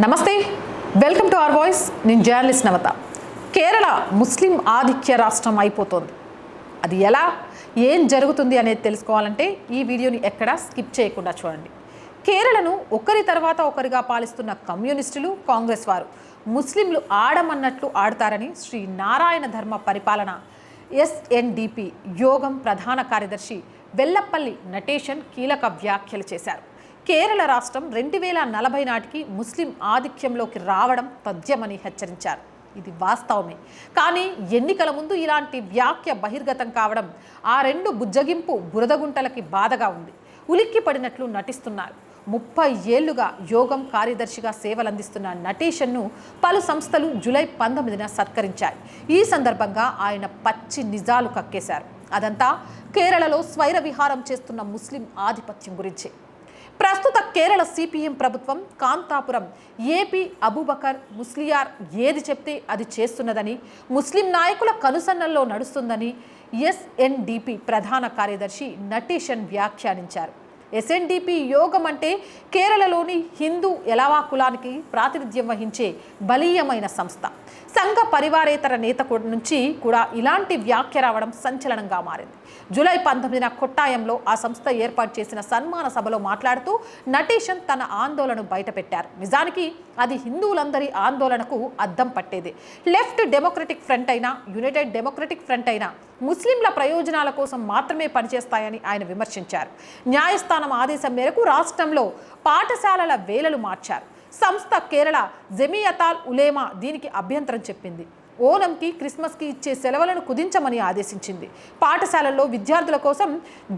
నమస్తే. Welcome to our voice నేను journalist Navatha. Kerala ముస్లిం ఆధిక్య రాష్ట్రం అయిపోతుంది. అది ఎలా? ఏం జరుగుతుంది అనేది తెలుసుకోవాలంటే ఈ వీడియోని ఎక్కడా స్కిప్ చేయకుండా చూడండి. కేరళను ఒకరి తర్వాత ఒకరిగా పాలిస్తున్న కమ్యూనిస్టులు కాంగ్రెస్ వారు ముస్లింలు ఆడమన్నట్లు ఆడతారని శ్రీ నారాయణ ధర్మ పరిపాలన ఎస్ఎన్డిపి యోగం ప్రధాన కార్యదర్శి వెల్లప్పల్లి నటేషన్ కీలక వ్యాఖ్యలు చేశారు. కేరళ రాష్ట్రం రెండు వేల నలభై నాటికి ముస్లిం ఆధిక్యంలోకి రావడం తథ్యమని హెచ్చరించారు. ఇది వాస్తవమే. కానీ ఎన్నికల ముందు ఇలాంటి వ్యాఖ్య బహిర్గతం కావడం ఆ రెండు బుజ్జగింపు బురదగుంటలకి బాధగా ఉంది. ఉలిక్కి పడినట్లు నటిస్తున్నారు. ముప్పై ఏళ్ళుగా యోగం కార్యదర్శిగా సేవలందిస్తున్న నటేషన్ను పలు సంస్థలు జూలై పంతొమ్మిదిన సత్కరించాయి. ఈ సందర్భంగా ఆయన పచ్చి నిజాలు కక్కేశారు. అదంతా కేరళలో స్వైర విహారం చేస్తున్న ముస్లిం ఆధిపత్యం గురించే. ప్రస్తుత కేరళ సిపిఎం ప్రభుత్వం కాంతాపురం ఏపీ అబూబకర్ ముస్లియార్ ఏది చెప్తే అది చేస్తున్నదని ముస్లిం నాయకుల కనుసన్నల్లో నడుస్తుందని ఎస్ఎన్డిపి ప్రధాన కార్యదర్శి నటేషన్ వ్యాఖ్యానించారు. ఎస్ఎన్డిపి యోగం అంటే కేరళలోని హిందూ ఎలావా కులానికి ప్రాతినిధ్యం వహించే బలీయమైన సంస్థ. సంఘ పరివారేతర నేత నుంచి కూడా ఇలాంటి వ్యాఖ్య రావడం సంచలనంగా మారింది. జూలై పంతొమ్మిదిన కొట్టాయంలో ఆ సంస్థ ఏర్పాటు చేసిన సన్మాన సభలో మాట్లాడుతూ నటేషన్ తన ఆందోళన బయటపెట్టారు. నిజానికి అది హిందువులందరి ఆందోళనకు అద్దం పట్టేదే. లెఫ్ట్ డెమోక్రటిక్ ఫ్రంట్ అయినా యునైటెడ్ డెమోక్రటిక్ ఫ్రంట్ అయినా ముస్లింల ప్రయోజనాల కోసం మాత్రమే పనిచేస్తాయని ఆయన విమర్శించారు. న్యాయస్థానం ఆదేశం మేరకు రాష్ట్రంలో పాఠశాలల వేలలు మార్చారు. సంస్థ కేరళ జమియతాల్ ఉలేమా దీనికి అభ్యంతరం చెప్పింది. ఓనంకి క్రిస్మస్కి ఇచ్చే సెలవులను కుదించమని ఆదేశించింది. పాఠశాలల్లో విద్యార్థుల కోసం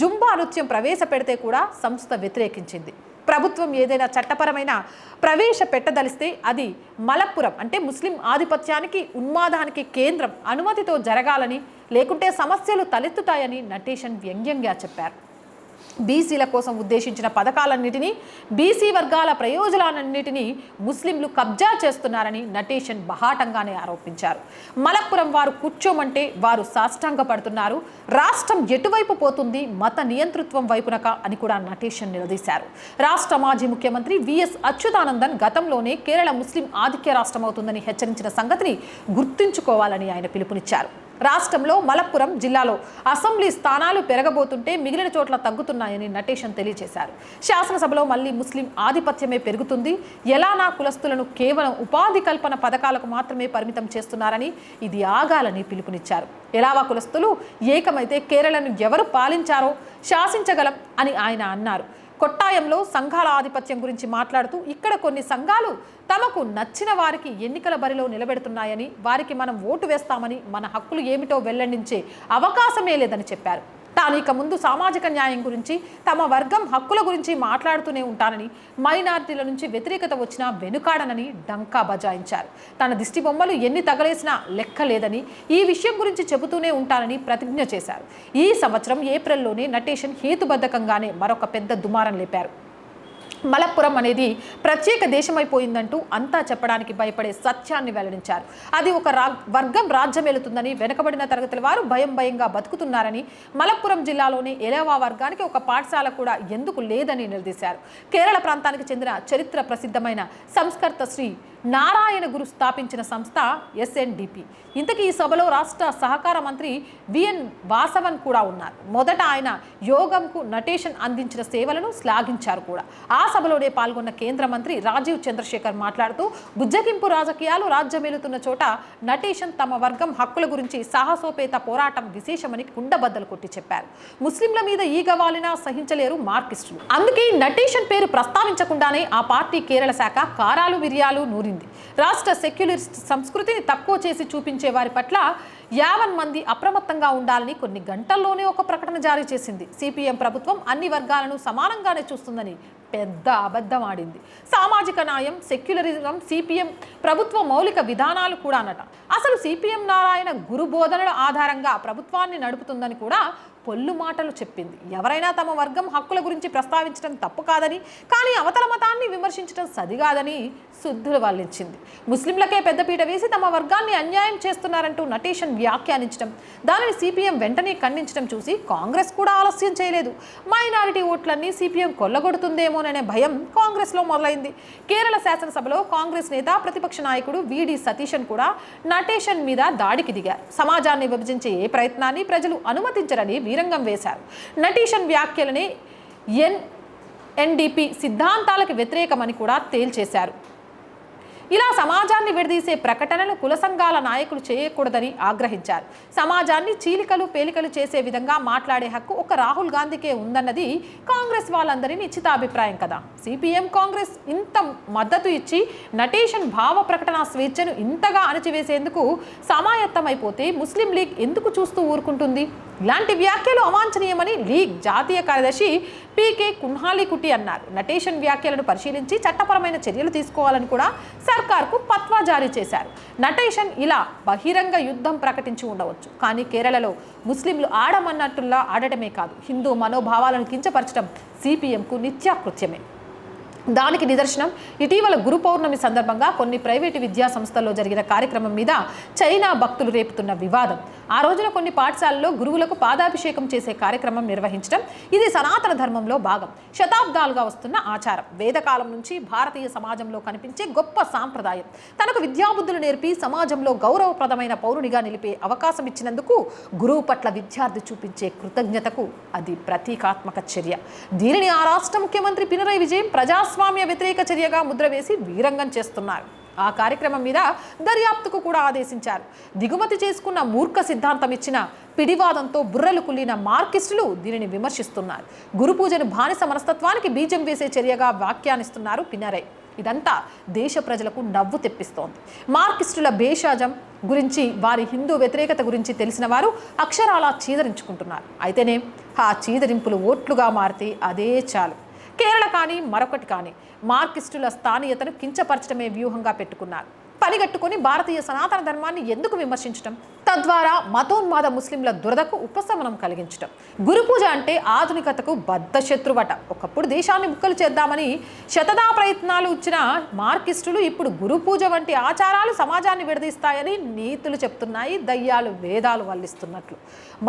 జుంబా నృత్యం ప్రవేశపెడితే కూడా సంస్థ వ్యతిరేకించింది. ప్రభుత్వం ఏదైనా చట్టపరమైన ప్రవేశపెట్టదలిస్తే అది మలప్పురం అంటే ముస్లిం ఆధిపత్యానికి ఉన్మాదానికి కేంద్రం అనుమతితో జరగాలని లేకుంటే సమస్యలు తలెత్తుతాయని నటేషన్ వ్యంగ్యంగా చెప్పారు. బీసీల కోసం ఉద్దేశించిన పథకాలన్నిటినీ బీసీ వర్గాల ప్రయోజనాలన్నిటినీ ముస్లింలు కబ్జా చేస్తున్నారని నటేషన్ బహాటంగానే ఆరోపించారు. మలప్పురం వారు కూర్చోమంటే వారు సాష్టాంగ పడుతున్నారు. రాష్ట్రం ఎటువైపు పోతుంది మత నియంతృత్వం వైపునక అని కూడా నటేషన్ నిలదీశారు. రాష్ట్ర మాజీ ముఖ్యమంత్రి విఎస్ అచ్యుతానందన్ గతంలోనే కేరళ ముస్లిం ఆధిక్య రాష్ట్రం అవుతుందని హెచ్చరించిన సంగతిని గుర్తుంచుకోవాలని ఆయన పిలుపునిచ్చారు. రాష్ట్రంలో మలప్పురం జిల్లాలో అసెంబ్లీ స్థానాలు పెరగబోతుంటే మిగిలిన చోట్ల తగ్గుతున్నాయని నటేషన్ తెలియజేశారు. శాసనసభలో మళ్ళీ ముస్లిం ఆధిపత్యమే పెరుగుతుంది. ఎలా నా కులస్తులను కేవలం ఉపాధి కల్పన పథకాలకు మాత్రమే పరిమితం చేస్తున్నారని ఇది ఆగాలని పిలుపునిచ్చారు. ఎలావా కులస్తులు ఏకమైతే కేరళను ఎవరు పాలించారో శాసించగలం అని ఆయన అన్నారు. కొట్టాయంలో సంఘాల ఆధిపత్యం గురించి మాట్లాడుతూ ఇక్కడ కొన్ని సంఘాలు తమకు నచ్చిన వారికి ఎన్నికల బరిలో నిలబెడుతున్నాయని వారికి మనం ఓటు వేస్తామని మన హక్కులు ఏమిటో వెల్లడించే అవకాశమే లేదని చెప్పారు. తాను ఇక ముందు సామాజిక న్యాయం గురించి తమ వర్గం హక్కుల గురించి మాట్లాడుతూనే ఉంటానని మైనార్టీల నుంచి వ్యతిరేకత వచ్చినా వెనుకాడనని డంకా బజాయించారు. తన దిష్టి బొమ్మలు ఎన్ని తగలేసినా లెక్క లేదని ఈ విషయం గురించి చెబుతూనే ఉంటానని ప్రతిజ్ఞ చేశారు. ఈ సంవత్సరం ఏప్రిల్లోనే నటేషన్ హేతుబద్ధకంగానే మరొక పెద్ద దుమారం లేపారు. మలప్పురం అనేది ప్రత్యేక దేశమైపోయిందంటూ అంతా చెప్పడానికి భయపడే సత్యాన్ని వెల్లడించారు. అది ఒక రా వర్గం రాజ్యమేలుతుందని వెనకబడిన వెనుకబడిన తరగతుల వారు భయం భయంగా బతుకుతున్నారని మలప్పురం జిల్లాలోని ఎలవా వర్గానికి ఒక పాఠశాల కూడా ఎందుకు లేదని నిలదీశారు కేరళ ప్రాంతానికి చెందిన చరిత్ర ప్రసిద్ధమైన సంస్కర్త శ్రీ నారాయణ గురు స్థాపించిన సంస్థ ఎస్ఎన్డిపి. ఇంతకీ ఈ సభలో రాష్ట్ర సహకార మంత్రి విఎన్ వాసవన్ కూడా ఉన్నారు. మొదట ఆయన యోగంకు నటేషన్ అందించిన సేవలను శ్లాఘించారు కూడా. ఆ సభలోనే పాల్గొన్న కేంద్ర మంత్రి రాజీవ్ చంద్రశేఖర్ మాట్లాడుతూ బుజ్జగింపు రాజకీయాలు రాజ్యమేలుతున్న చోట నటేషన్ తమ వర్గం హక్కుల గురించి సాహసోపేత పోరాటం విశేషమని కుండబద్దలు కొట్టి చెప్పారు. ముస్లింల మీద ఈగవాలినా సహించలేరు మార్కిస్టులు అందుకే నటేషన్ పేరు ప్రస్తావించకుండానే ఆ పార్టీ కేరళ శాఖ కారాలు మిరియాలు నూరి నూరింది రాష్ట్ర సెక్యులరిస్ట్ సంస్కృతిని తక్కువ చేసి చూపించే వారి పట్ల యావన్ మంది అప్రమత్తంగా ఉండాలని కొన్ని గంటల్లోనే ఒక ప్రకటన జారీ చేసింది. సిపిఎం ప్రభుత్వం అన్ని వర్గాలను సమానంగానే చూస్తుందని పెద్ద అబద్ధం ఆడింది. సామాజిక న్యాయం సెక్యులరిజం సిపిఎం ప్రభుత్వ మౌలిక విధానాలు కూడా అనట అసలు సిపిఎం నారాయణ గురు బోధనల ఆధారంగా ప్రభుత్వాన్ని నడుపుతుందని కూడా పొల్లు మాటలు చెప్పింది. ఎవరైనా తమ వర్గం హక్కుల గురించి ప్రస్తావించడం తప్పు కాదని కానీ అవతల మతాన్ని విమర్శించడం సరికాదని శుద్ధులు వల్లించింది. ముస్లింలకే పెద్దపీట వేసి తమ వర్గాన్ని అన్యాయం చేస్తున్నారంటూ నటేషన్ వ్యాఖ్యానించడం దానిని సిపిఎం వెంటనే ఖండించడం చూసి కాంగ్రెస్ కూడా ఆలస్యం చేయలేదు. మైనారిటీ ఓట్లన్నీ సిపిఎం కొల్లగొడుతుందేమోననే భయం కాంగ్రెస్లో మొదలైంది. కేరళ శాసనసభలో కాంగ్రెస్ నేత ప్రతిపక్ష నాయకుడు విడి సతీశన్ కూడా నటేషన్ మీద దాడికి దిగారు. సమాజాన్ని విభజించే ఏ ప్రయత్నాన్ని ప్రజలు అనుమతించరని వీరంగం వేశారు. నటీషన్ వ్యాఖ్యలని ఎన్ ఎన్డీపీ సిద్ధాంతాలకు వ్యతిరేకమని కూడా తేల్చేశారు. ఇలా సమాజాన్ని విడదీసే ప్రకటనలు కుల సంఘాల నాయకులు చేయకూడదని ఆగ్రహించారు. సమాజాన్ని చీలికలు పేలికలు చేసే విధంగా మాట్లాడే హక్కు ఒక రాహుల్ గాంధీకే ఉందన్నది కాంగ్రెస్ వాళ్ళందరి నిశ్చిత అభిప్రాయం కదా. సిపిఎం కాంగ్రెస్ ఇంత మద్దతు ఇచ్చి నటేషన్ భావ ప్రకటన స్వేచ్ఛను ఇంతగా అణచివేసేందుకు సమాయత్తమైపోతే ముస్లిం లీగ్ ఎందుకు చూస్తూ ఊరుకుంటుంది? ఇలాంటి వ్యాఖ్యలు అవాంఛనీయమని లీగ్ జాతీయ కార్యదర్శి పీకే కున్హాలీకుట్టి అన్నారు. నటేషన్ వ్యాఖ్యలను పరిశీలించి చట్టపరమైన చర్యలు తీసుకోవాలని కూడా సర్కార్కు పత్వా జారీ చేశారు. నటేషన్ ఇలా బహిరంగ యుద్ధం ప్రకటించి ఉండవచ్చు. కానీ కేరళలో ముస్లింలు ఆడమన్నట్టులా ఆడటమే కాదు. హిందూ మనోభావాలను కించపరచడం సిపిఎంకు నిత్యాకృత్యమే. దానికి నిదర్శనం ఇటీవల గురు పౌర్ణమి సందర్భంగా కొన్ని ప్రైవేటు విద్యా సంస్థల్లో జరిగిన కార్యక్రమం మీద చైనా భక్తులు రేపుతున్న వివాదం. ఆ రోజున కొన్ని పాఠశాలల్లో గురువులకు పాదాభిషేకం చేసే కార్యక్రమం నిర్వహించడం ఇది సనాతన ధర్మంలో భాగం. శతాబ్దాలుగా వస్తున్న ఆచారం. వేదకాలం నుంచి భారతీయ సమాజంలో కనిపించే గొప్ప సాంప్రదాయం. తనకు విద్యాబుద్ధులు నేర్పి సమాజంలో గౌరవప్రదమైన పౌరునిగా నిలిపే అవకాశం ఇచ్చినందుకు గురువు పట్ల విద్యార్థి చూపించే కృతజ్ఞతకు అది ప్రతీకాత్మక చర్య. దీనిని ఆ రాష్ట్ర ముఖ్యమంత్రి పినరయ్ విజయం ప్రజాస్వామ్య వ్యతిరేక చర్యగా ముద్ర వేసి వీరంగం చేస్తున్నారు. ఆ కార్యక్రమం మీద దర్యాప్తుకు కూడా ఆదేశించారు. దిగుమతి చేసుకున్న మూర్ఖ సిద్ధాంతం ఇచ్చిన పిడివాదంతో బుర్రలు కుల్లిన మార్కిస్టులు దీనిని విమర్శిస్తున్నారు. గురు పూజను బానిస మనస్తత్వానికి బీజం వేసే చర్యగా వ్యాఖ్యానిస్తున్నారు పినరై. ఇదంతా దేశ ప్రజలకు నవ్వు తెప్పిస్తోంది. మార్కిస్టుల భేషాజం గురించి వారి హిందూ వ్యతిరేకత గురించి తెలిసిన వారు అక్షరాలా చీదరించుకుంటున్నారు. అయితేనే ఆ చీదరింపులు ఓట్లుగా మారితే అదే చాలు. కేరళ కానీ మరొకటి కానీ మార్కిస్టుల స్థానీయతను కించపరచడమే వ్యూహంగా పెట్టుకున్నారు. పనిగట్టుకుని భారతీయ సనాతన ధర్మాన్ని ఎందుకు విమర్శించడం తద్వారా మతోన్మాద ముస్లింల దురదకు ఉపశమనం కలిగించటం. గురు పూజ అంటే ఆధునికతకు బద్ధ శత్రువట. ఒకప్పుడు దేశాన్ని ముక్కలు చేద్దామని శతదా ప్రయత్నాలు ఇచ్చిన మార్కిస్టులు ఇప్పుడు గురు పూజ వంటి ఆచారాలు సమాజాన్ని విడదీస్తాయని నీతులు చెప్తున్నాయి దయ్యాలు వేదాలు వల్లిస్తున్నట్లు.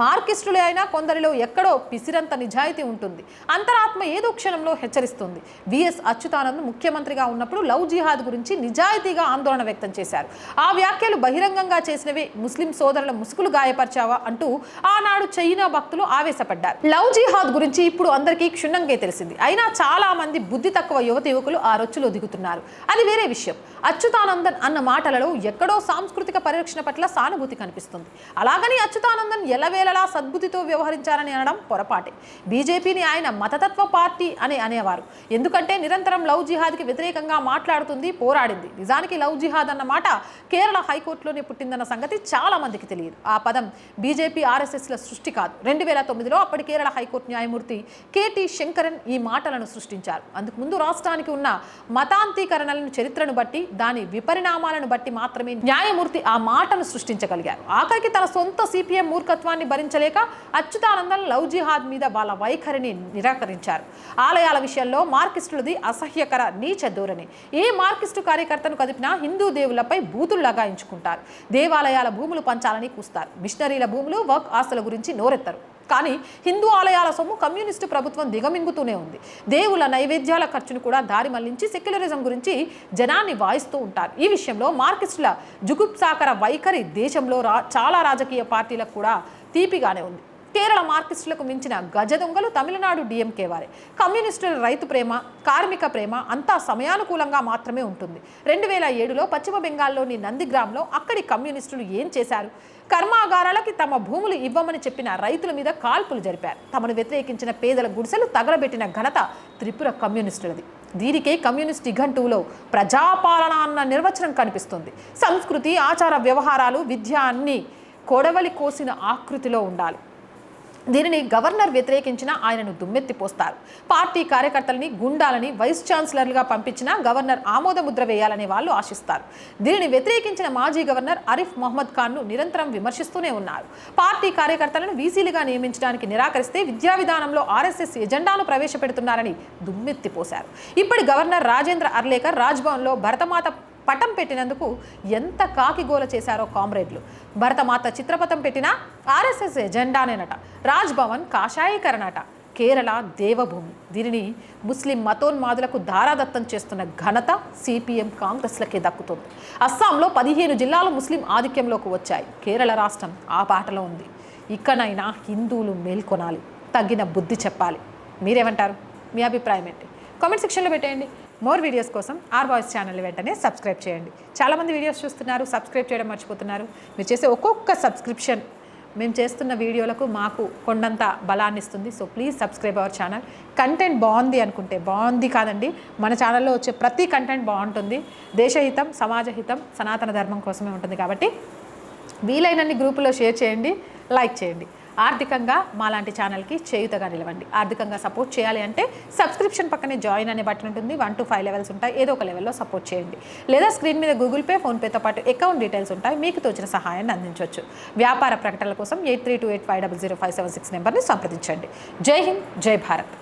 మార్కిస్టులే అయినా కొందరిలో ఎక్కడో పిసిరంత నిజాయితీ ఉంటుంది. అంతరాత్మ ఏదో క్షణంలో హెచ్చరిస్తుంది. విఎస్ అచ్యుతానంద్ ముఖ్యమంత్రిగా ఉన్నప్పుడు లవ్ జిహాద్ గురించి నిజాయితీగా ఆందోళన వ్యక్తం చేశారు. ఆ వ్యాఖ్యలు బహిరంగంగా చేసినవే ముస్లిం సోదరుల ముసుగులు గాయపరిచావా అంటూ ఆనాడు చైనా భక్తులు ఆవేశపడ్డారు. లవ్ జిహాద్ గురించి ఇప్పుడు అందరికీ క్షుణ్ణంగా తెలిసింది. అయినా చాలా మంది బుద్ధి తక్కువ యువత యువకులు ఆ రొచ్చులో దిగుతున్నారు. అది వేరే విషయం. అచ్యుతానందన్ అన్న మాటలలో ఎక్కడో సాంస్కృతిక పరిరక్షణ పట్ల సానుభూతి కనిపిస్తుంది. అలాగని అచ్యుతానందన్ ఎలవేళలా సద్బుద్ధితో వ్యవహరించారని అనడం పొరపాటే. బీజేపీని ఆయన మతతత్వ పార్టీ అని అనేవారు. ఎందుకంటే నిరంతరం లవ్ జిహాద్కి వ్యతిరేకంగా మాట్లాడుతుంది పోరాడింది. నిజానికి లవ్ జిహాద్ అన్న మాట కేరళ హైకోర్టులోనే పుట్టిందన్న సంగతి చాలా మంది మందికి తెలియదు. ఆ పదం బీజేపీ ఆర్ఎస్ఎస్ల సృష్టి కాదు. రెండు వేల తొమ్మిదిలో అప్పటి కేరళ హైకోర్టు న్యాయమూర్తి కేటీ శంకరన్ ఈ మాటలను సృష్టించారు. అందుకు ముందు రాష్ట్రానికి ఉన్న మతాంతీకరణలను చరిత్రను బట్టి దాని విపరిణామాలను బట్టి మాత్రమే న్యాయమూర్తి ఆ మాటను సృష్టించగలిగారు. ఆఖరికి తన సొంత సిపిఎం మూర్ఖత్వాన్ని భరించలేక అచ్యుతానందన్ లవ్ జిహాద్ మీద వాళ్ళ వైఖరిని నిరాకరించారు. ఆలయాల విషయంలో మార్కిస్టులది అసహ్యకర నీచ ధోరణి. ఏ మార్కిస్టు కార్యకర్తను కదిపినా హిందూ దేవులపై బూతులు లగాయించుకుంటారు. దేవాలయాల భూములు పంచాలని కూస్తారు. మిషనరీల భూములు వర్క్ ఆస్తుల గురించి నోరెత్తరు. కానీ హిందూ ఆలయాల సొమ్ము కమ్యూనిస్టు ప్రభుత్వం దిగమింగుతూనే ఉంది. దేవుల నైవేద్యాల ఖర్చును కూడా దారి మళ్ళించి సెక్యులరిజం గురించి జనాన్ని వాయిస్తూ ఉంటారు. ఈ విషయంలో మార్కిస్టుల జుగుప్సాకర వైఖరి దేశంలో రా చాలా రాజకీయ పార్టీలకు కూడా తీపిగానే ఉంది. కేరళ మార్కిస్టులకు మించిన గజ దొంగలు తమిళనాడు డిఎంకే వారే. కమ్యూనిస్టుల రైతు ప్రేమ కార్మిక ప్రేమ అంతా సమయానుకూలంగా మాత్రమే ఉంటుంది. రెండు వేల ఏడులో పశ్చిమ బెంగాల్లోని నందిగ్రామ్లో అక్కడి కమ్యూనిస్టులు ఏం చేశారు? కర్మాగారాలకి తమ భూములు ఇవ్వమని చెప్పిన రైతుల మీద కాల్పులు జరిపారు. తమను వ్యతిరేకించిన పేదల గుడిసెలు తగలబెట్టిన ఘనత త్రిపుర కమ్యూనిస్టులది. దీనికే కమ్యూనిస్ట్ నిఘంటువులో ప్రజాపాలన అన్న నిర్వచనం కనిపిస్తుంది. సంస్కృతి ఆచార వ్యవహారాలు విద్య అన్నీ కొడవలి కోసిన ఆకృతిలో ఉండాలి. దీనిని గవర్నర్ వ్యతిరేకించిన ఆయనను దుమ్మెత్తిపోస్తారు. పార్టీ కార్యకర్తలని గుండాలని వైస్ ఛాన్సలర్లుగా పంపించిన గవర్నర్ ఆమోదముద్ర వేయాలని వాళ్ళు ఆశిస్తారు. దీనిని వ్యతిరేకించిన మాజీ గవర్నర్ అరిఫ్ మొహమ్మద్ ఖాన్ను నిరంతరం విమర్శిస్తూనే ఉన్నారు. పార్టీ కార్యకర్తలను వీసీలుగా నియమించడానికి నిరాకరిస్తే విద్యా విధానంలో ఆర్ఎస్ఎస్ ఎజెండాను ప్రవేశపెడుతున్నారని దుమ్మెత్తిపోశారు. ఇప్పటి గవర్నర్ రాజేంద్ర అర్లేకర్ రాజ్భవన్లో భరతమాత పటం పెట్టినందుకు ఎంత కాకిగోల చేశారో కామ్రేడ్లు. భరతమాత చిత్రపటం పెట్టిన ఆర్ఎస్ఎస్ ఎజెండానేనట. రాజ్భవన్ కాషాయీకరణట. కేరళ దేవభూమి. దీనిని ముస్లిం మతోన్మాదులకు దారాదత్తం చేస్తున్న ఘనత సిపిఎం కాంగ్రెస్లకే దక్కుతుంది. అస్సాంలో పదిహేను జిల్లాలు ముస్లిం ఆధిక్యంలోకి వచ్చాయి. కేరళ రాష్ట్రం ఆ పాటలో ఉంది. ఇక్కడైనా హిందువులు మేల్కొనాలి. తగిన బుద్ధి చెప్పాలి. మీరేమంటారు? మీ అభిప్రాయం ఏంటి? కామెంట్ సెక్షన్లో పెట్టేయండి. మోర్ వీడియోస్ కోసం ఆర్ వాయిస్ ఛానల్ వెంటనే సబ్స్క్రైబ్ చేయండి. చాలామంది వీడియోస్ చూస్తున్నారు సబ్స్క్రైబ్ చేయడం మర్చిపోతున్నారు. మీరు చేసే ఒక్కొక్క సబ్స్క్రిప్షన్ మేము చేస్తున్న వీడియోలకు మాకు కొండంత బలాన్ని ఇస్తుంది. So please subscribe our channel content బాగుంది అనుకుంటే బాగుంది కాదండి. మన ఛానల్లో వచ్చే ప్రతి కంటెంట్ బాగుంటుంది. దేశహితం సమాజహితం సనాతన ధర్మం కోసమే ఉంటుంది కాబట్టి వీలైనన్ని గ్రూపులో షేర్ చేయండి లైక్ చేయండి. ఆర్థికంగా మాలాంటి ఛానల్కి చేయుతగా నిలవండి. ఆర్థికంగా సపోర్ట్ చేయాలి అంటే సబ్స్క్రిప్షన్ పక్కనే జాయిన్ అనే బటన్ ఉంటుంది. వన్ టు ఫైవ్ లెవెల్స్ ఉంటాయి. ఏదో ఒక లెవెల్లో సపోర్ట్ చేయండి. లేదా స్క్రీన్ మీద గూగుల్ పే ఫోన్పేతో పాటు అకౌంట్ డీటెయిల్స్ ఉంటాయి. మీకు తోచిన సహాయాన్ని అందించవచ్చు. వ్యాపార ప్రకటనల కోసం eight three two eight five double zero five seven six నెంబర్ని సంప్రదించండి. జై హింద్ జై భారత్.